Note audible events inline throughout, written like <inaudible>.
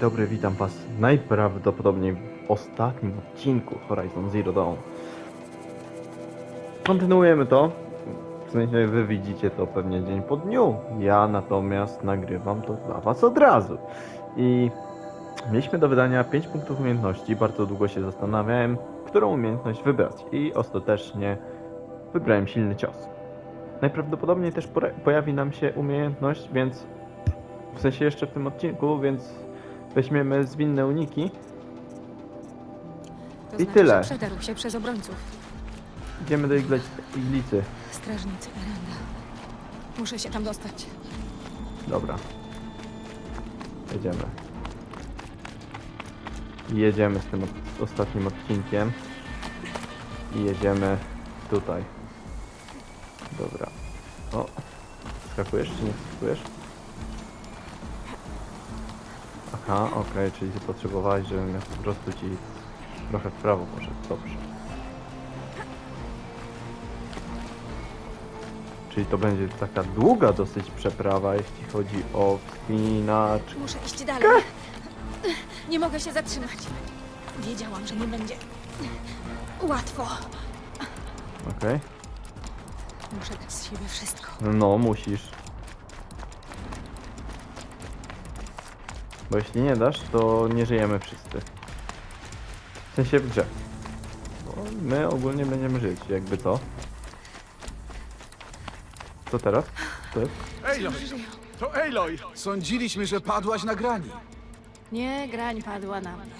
dobry, witam was najprawdopodobniej w ostatnim odcinku Horizon Zero Dawn. Kontynuujemy to. W sensie wy widzicie to pewnie dzień po dniu. Ja natomiast nagrywam to dla was od razu. I mieliśmy do wydania 5 punktów umiejętności. Bardzo długo się zastanawiałem, którą umiejętność wybrać. I ostatecznie wybrałem silny cios. Najprawdopodobniej też pojawi nam się umiejętność, więc w sensie jeszcze w tym odcinku, więc weźmiemy zwinne uniki. To I znaczy, tyle. Że przedarł się przez obrońców. Idziemy do igle- iglicy. Strażnicy Erenda. Muszę się tam dostać. Dobra. Jedziemy. Jedziemy z tym od- ostatnim odcinkiem. I jedziemy tutaj. Dobra. O. Skakujesz czy nie skakujesz? Aha, okej, czyli ty potrzebowałeś, żebym ja po prostu ci trochę w prawo poszedł. Dobrze. Czyli to będzie taka długa dosyć przeprawa, jeśli chodzi o wspinacz. Muszę iść dalej. Nie mogę się zatrzymać. Wiedziałam, że nie będzie łatwo. Okej. Muszę dać z siebie wszystko. No, musisz. Bo jeśli nie dasz, to nie żyjemy wszyscy. W sensie w grze. Bo my ogólnie będziemy żyć, jakby co. Co teraz? To jest? Aloy! To Aloy! Sądziliśmy, że padłaś na grani. Nie, grań padła na mnie.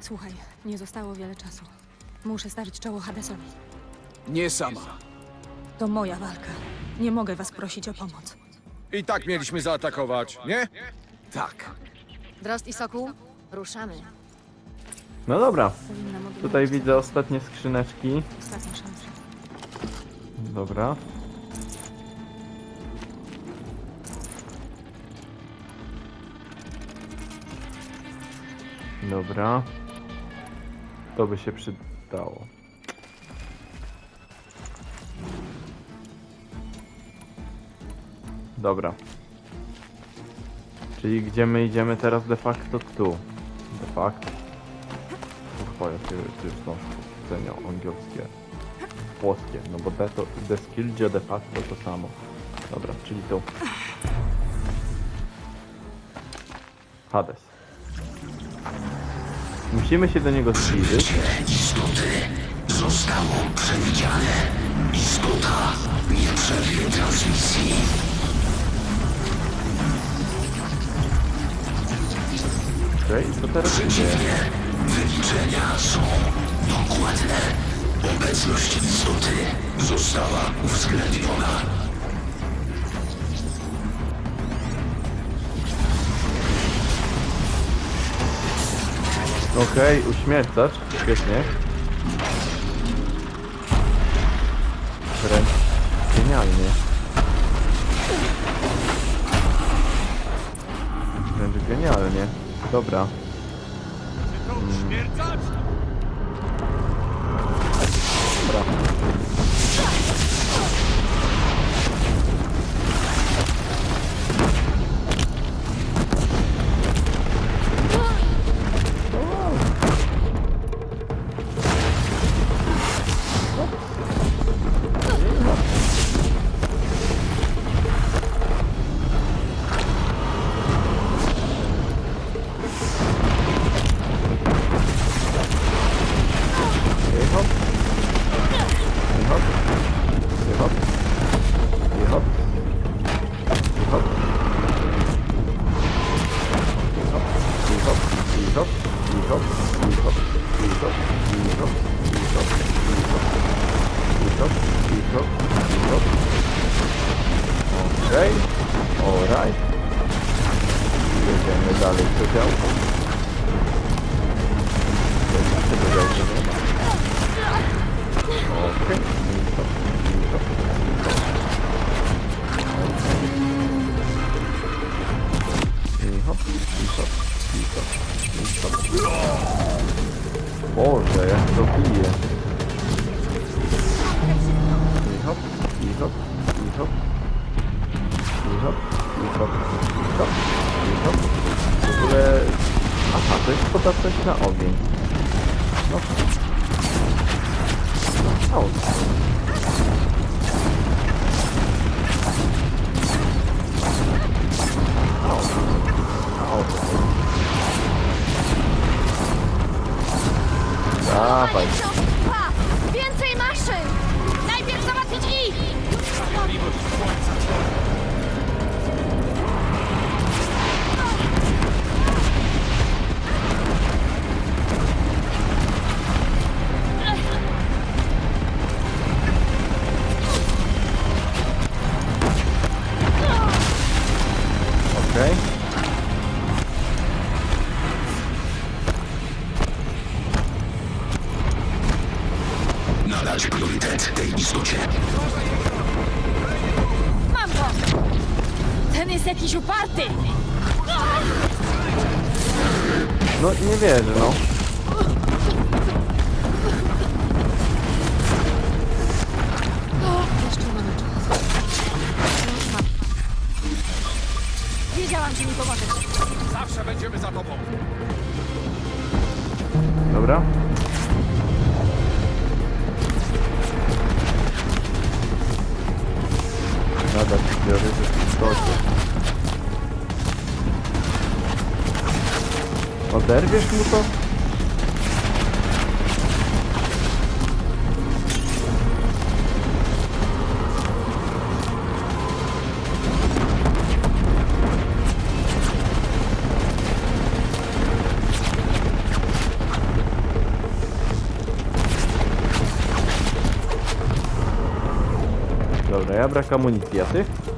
Słuchaj, nie zostało wiele czasu. Muszę stawić czoło Hadesowi. Nie sama. To moja walka. Nie mogę was prosić o pomoc. I tak mieliśmy zaatakować, nie? Tak. Drost i ruszamy. No dobra. Powinnam. Tutaj widzę ostatnie skrzyneczki. Ostatnia szansa. Dobra. Dobra. To by się przydało. Dobra. Czyli gdzie my idziemy teraz de facto tu. De facto. Kurwa, jakie ty już są pochodzenia angielskie włoskie, no bo de, to, de skilldzie de facto to samo. Dobra, czyli tu. Hades. Musimy się do niego zbliżyć. Okej, okay, teraz? Wyliczenia są dokładne. Obecność istoty została uwzględniona. Okej, okay, uśmiercacz. Świetnie. Wręcz genialnie. Wręcz genialnie. Dobra. Dobra. I hop. I hop. I hop. I hop. I hop. w ogóle... Aha, to jest podatność na ogień. No. O. O. O. Dawaj. Więcej maszyn! Najpierw załatwić ich! Okay. me não. Ja brak? Ty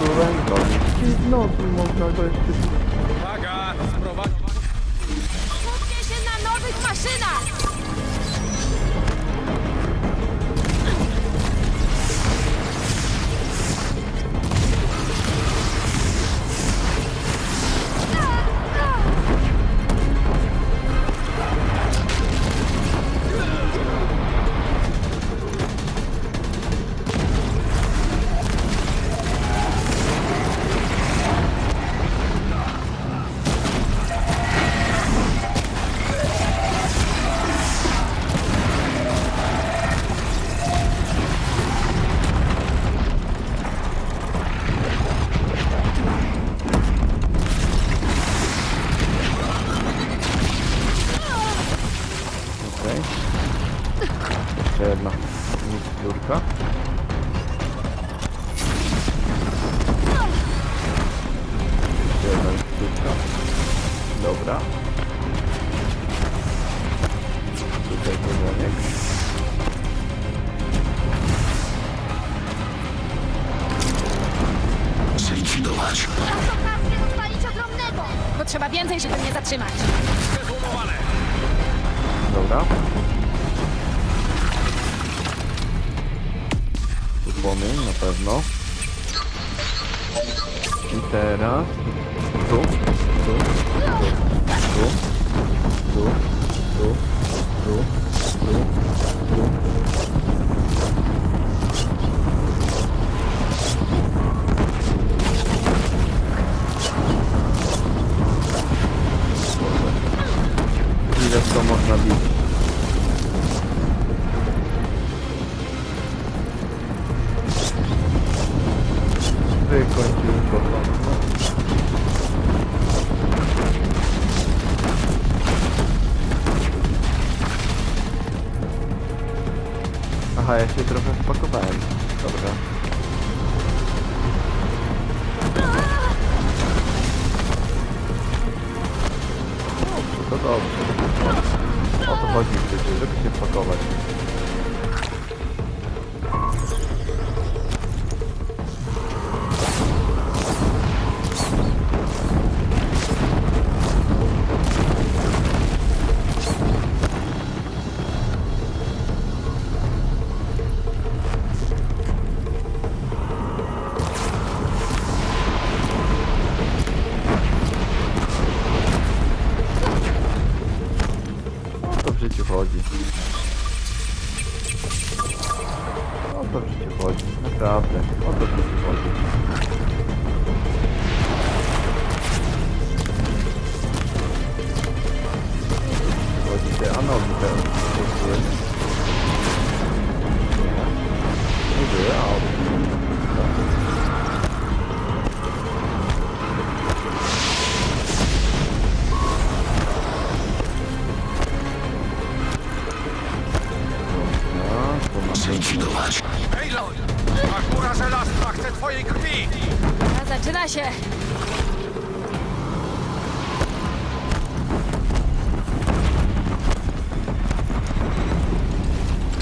nogi. W nogi można go jeszcze... Uwaga, sprowadź... Skupcie się na nowych maszynach! durka. się!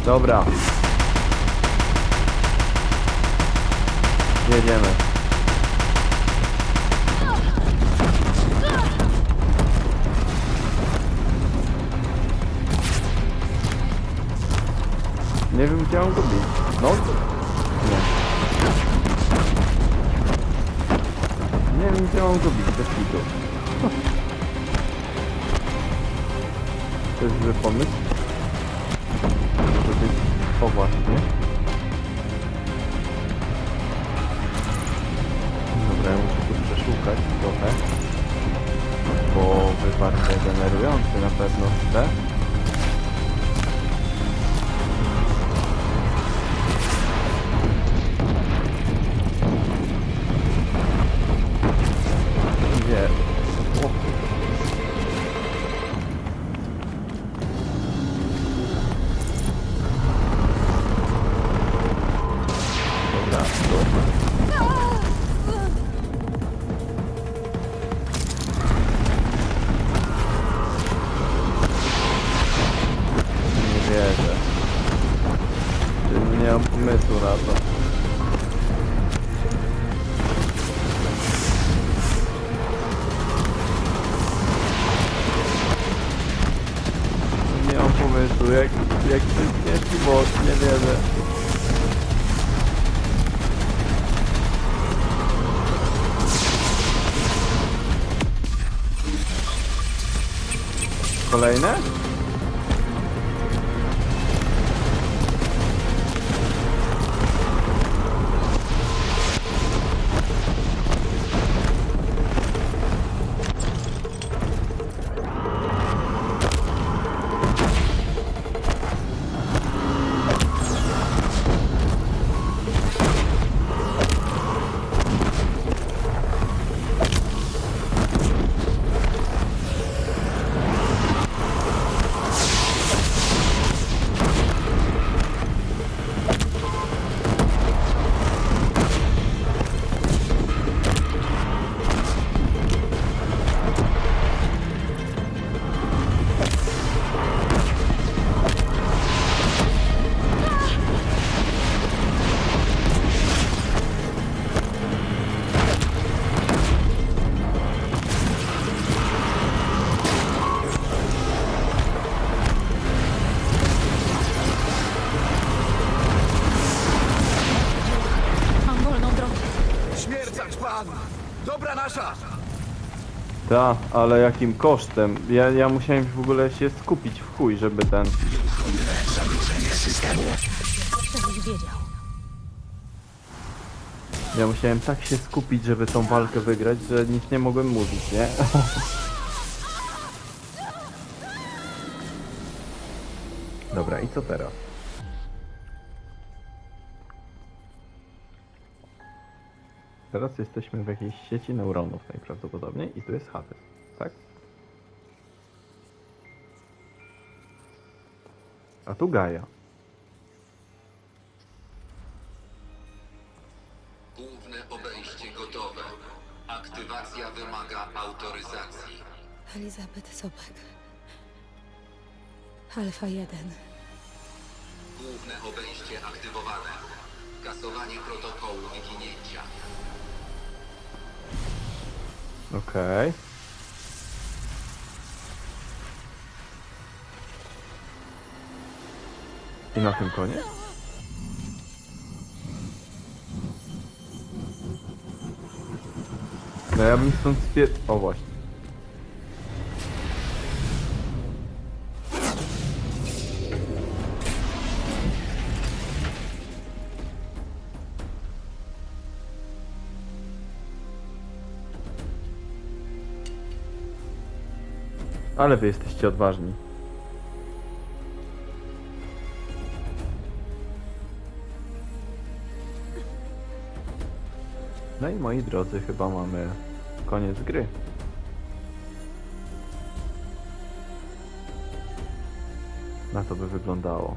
Dobra. Jedziemy. Nie wiem gdzie on gubi. No. Kitu. To jest zły pomysł. Może być... O Kolejne? Mam Ta, ale jakim kosztem? Ja, ja musiałem w ogóle się skupić w chuj, żeby ten... Ja musiałem tak się skupić, żeby tą walkę wygrać, że nic nie mogłem mówić, nie? <laughs> Dobra, i co teraz? Teraz jesteśmy w jakiejś sieci neuronów najprawdopodobniej i tu jest Hades, tak? A tu Gaia. Główne obejście gotowe. Aktywacja wymaga autoryzacji. Elizabeth Sobek. Alfa 1. Główne obejście aktywowane. Kasowanie protokołu wyginięcia. Okej. I na tym koniec? No ja bym stąd spier... O właśnie. Ale wy jesteście odważni. No i moi drodzy, chyba mamy koniec gry. Na to by wyglądało.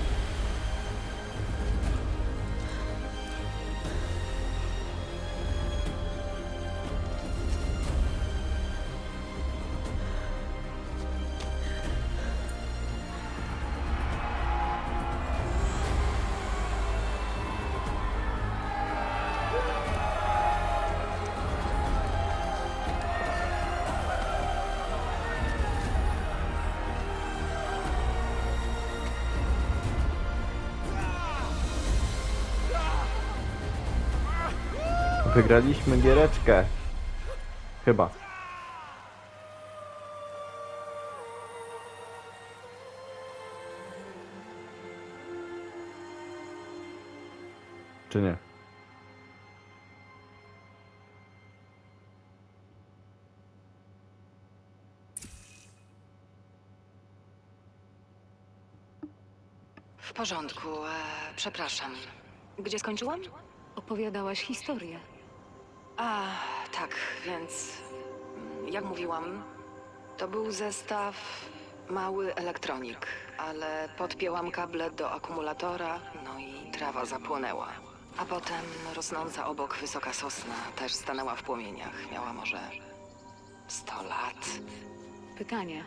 Wygraliśmy giereczkę. Chyba. Czy nie? W porządku, e, przepraszam. Gdzie skończyłam? Opowiadałaś historię. A, tak, więc mm, jak mówiłam, to był zestaw mały elektronik, ale podpięłam kable do akumulatora, no i trawa zapłonęła. A potem rosnąca obok wysoka sosna też stanęła w płomieniach. Miała może 100 lat. Pytanie.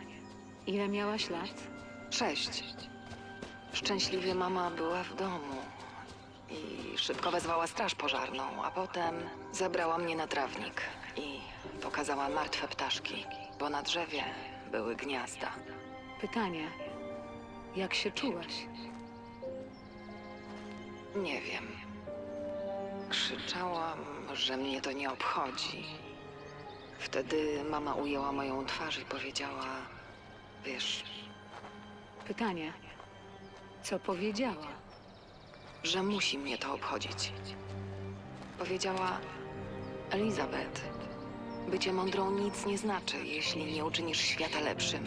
Ile miałaś lat? Sześć. Szczęśliwie mama była w domu i szybko wezwała straż pożarną, a potem zabrała mnie na trawnik i pokazała martwe ptaszki, bo na drzewie były gniazda. Pytanie. Jak się czułaś? Nie wiem. Krzyczałam, że mnie to nie obchodzi. Wtedy mama ujęła moją twarz i powiedziała: Wiesz, Pytanie. Co powiedziała? Że musi mnie to obchodzić. Powiedziała: Elizabeth, bycie mądrą nic nie znaczy, jeśli nie uczynisz świata lepszym.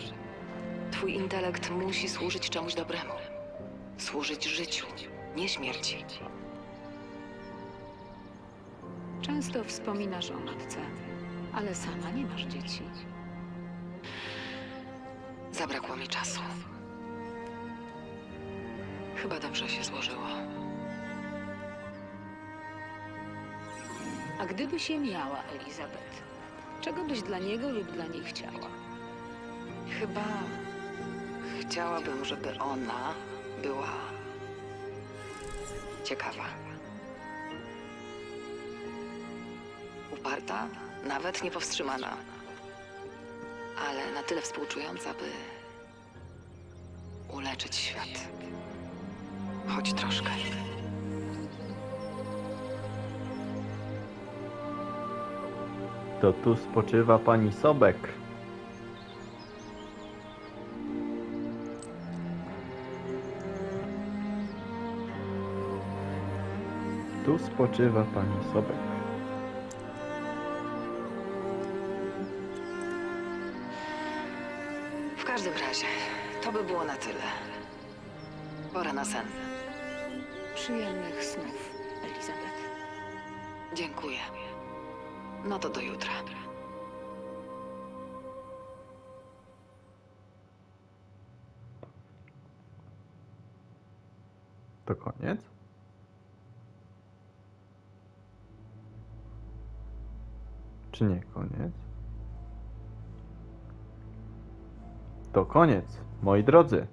Twój intelekt musi służyć czemuś dobremu. Służyć życiu, nie śmierci. Często wspominasz o matce, ale sama nie masz dzieci. Zabrakło mi czasu. Chyba dobrze się złożyło. A gdyby się miała, Elizabeth, czego byś dla niego lub dla niej chciała? Chyba chciałabym, żeby ona była ciekawa. Uparta, nawet niepowstrzymana, ale na tyle współczująca, by uleczyć świat. Choć troszkę. To tu spoczywa pani Sobek. Tu spoczywa pani Sobek. W każdym razie, to by było na tyle. Pora na sen. Przyjemnych snów, Elizabeth. Dziękuję. No to do jutra. To koniec? Czy nie koniec? To koniec, moi drodzy.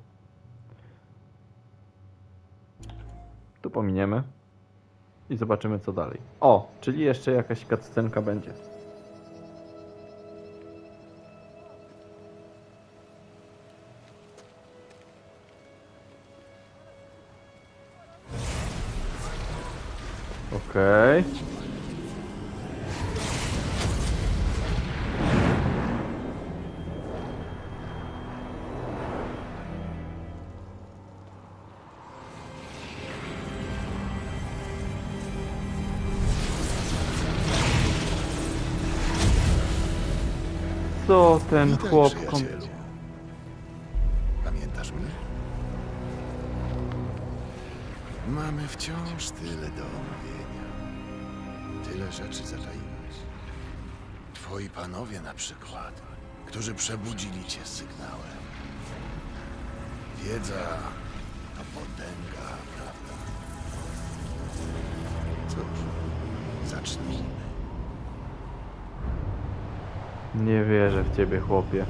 Tu pominiemy i zobaczymy co dalej. O, czyli jeszcze jakaś cutscenka będzie. Okej. Co ten Witaj, chłop kom... przyjacielu. Pamiętasz mnie? Mamy wciąż tyle do omówienia. Tyle rzeczy zataiłeś. Twoi panowie na przykład, którzy przebudzili cię sygnałem. Wiedza Potęga, prawda? Cóż, zacznijmy. Nie wierzę w ciebie, chłopie.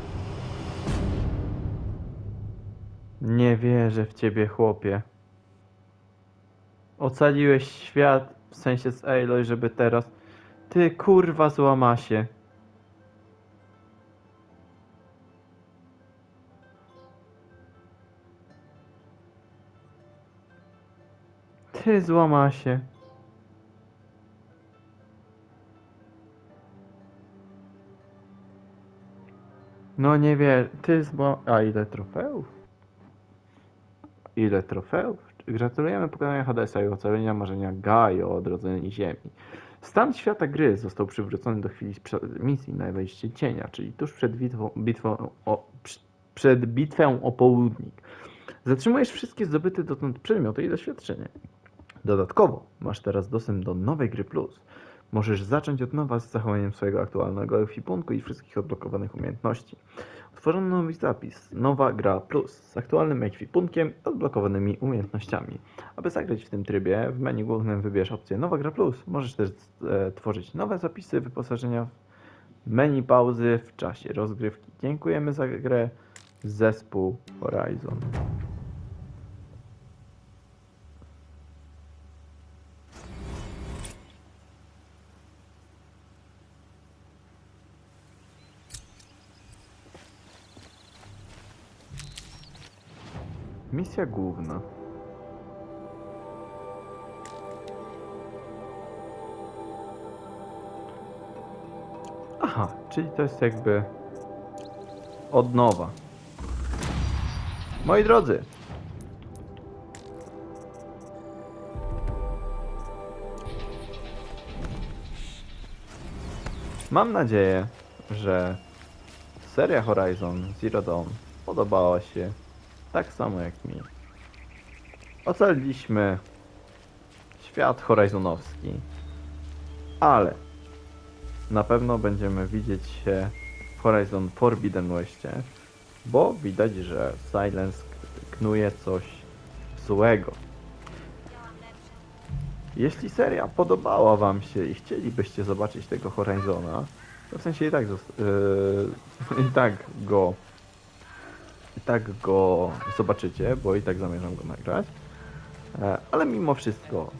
Nie wierzę w ciebie, chłopie. Ocaliłeś świat, w sensie z Aloy, żeby teraz... Ty kurwa złamasie. Ty złamasie. No nie wiem, ty zbo... A ile trofeów? Ile trofeów? Gratulujemy pokonania Hadesa i ocalenia marzenia Gaio o odrodzeniu Ziemi. Stan świata gry został przywrócony do chwili misji na wejście cienia, czyli tuż przed bitwą, bitwą o, przed o południk. Zatrzymujesz wszystkie zdobyte dotąd przedmioty i doświadczenia. Dodatkowo masz teraz dostęp do nowej gry plus. Możesz zacząć od nowa z zachowaniem swojego aktualnego ekwipunku i wszystkich odblokowanych umiejętności. Utworzono nowy zapis Nowa Gra Plus z aktualnym ekwipunkiem i odblokowanymi umiejętnościami. Aby zagrać w tym trybie, w menu głównym wybierz opcję Nowa Gra Plus. Możesz też e, tworzyć nowe zapisy wyposażenia w menu pauzy w czasie rozgrywki. Dziękujemy za grę zespół Horizon. Misja główna. Aha, czyli to jest jakby od nowa. Moi drodzy, mam nadzieję, że seria Horizon Zero Dawn podobała się tak samo jak mi. Ocaliliśmy świat horizonowski, ale na pewno będziemy widzieć się w Horizon Forbidden Westie, bo widać, że Silence knuje coś złego. Jeśli seria podobała Wam się i chcielibyście zobaczyć tego Horizona, to w sensie i tak, yy, <laughs> i tak go i tak go zobaczycie, bo i tak zamierzam go nagrać. E, Ale mimo wszystko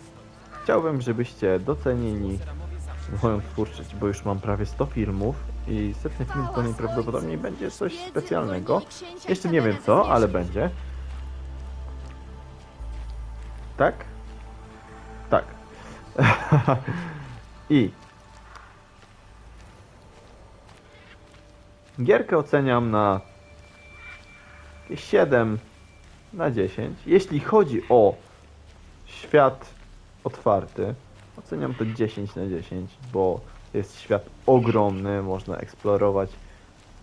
chciałbym, żebyście docenili moją twórczość, bo już mam prawie 100 filmów i setny film to najprawdopodobniej będzie coś specjalnego. Jeszcze nie wiem co, ale będzie. Tak? Tak. <laughs> I gierkę oceniam na 7 na 10. Jeśli chodzi o świat otwarty, oceniam to 10 na 10, bo jest świat ogromny, można eksplorować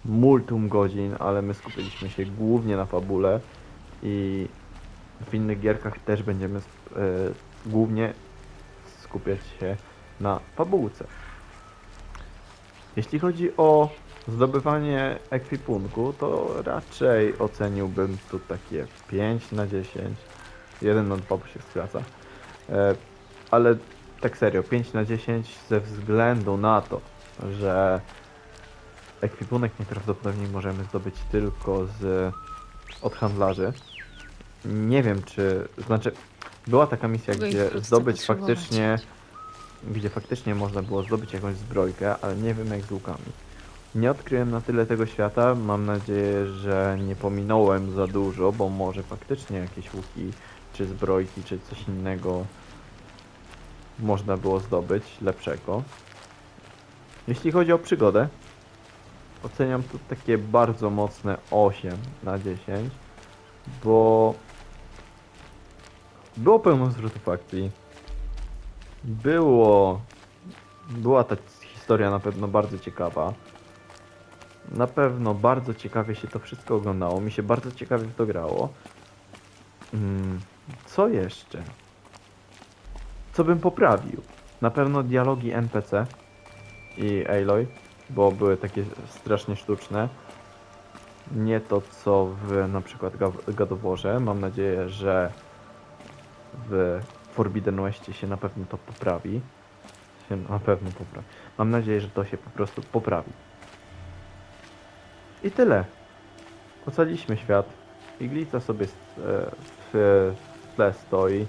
multum godzin, ale my skupiliśmy się głównie na fabule i w innych gierkach też będziemy e, głównie skupiać się na fabułce. Jeśli chodzi o zdobywanie ekwipunku, to raczej oceniłbym tu takie 5 na 10. 1 na 2 bo się skraca. E, ale tak serio, 5 na 10 ze względu na to, że ekwipunek najprawdopodobniej możemy zdobyć tylko z od handlarzy. Nie wiem czy, znaczy była taka misja, gdzie zdobyć potrzebować. faktycznie gdzie faktycznie można było zdobyć jakąś zbrojkę, ale nie wiem jak z łukami. Nie odkryłem na tyle tego świata, mam nadzieję, że nie pominąłem za dużo, bo może faktycznie jakieś łuki, czy zbrojki, czy coś innego można było zdobyć lepszego. Jeśli chodzi o przygodę, oceniam tu takie bardzo mocne 8 na 10, bo było pełno zwrotów akcji. Było. Była ta historia na pewno bardzo ciekawa. Na pewno bardzo ciekawie się to wszystko oglądało. Mi się bardzo ciekawie w to grało. Mm, co jeszcze? Co bym poprawił? Na pewno dialogi NPC i Aloy, bo były takie strasznie sztuczne. Nie to co w na przykład Ga- God of Warze. Mam nadzieję, że w Forbidden Westie się na pewno to poprawi. Się na pewno poprawi. Mam nadzieję, że to się po prostu poprawi. I tyle. Ocaliśmy świat. Iglica sobie s- e, w tle stoi.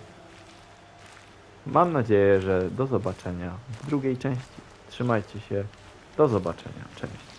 Mam nadzieję, że do zobaczenia w drugiej części. Trzymajcie się. Do zobaczenia. Cześć.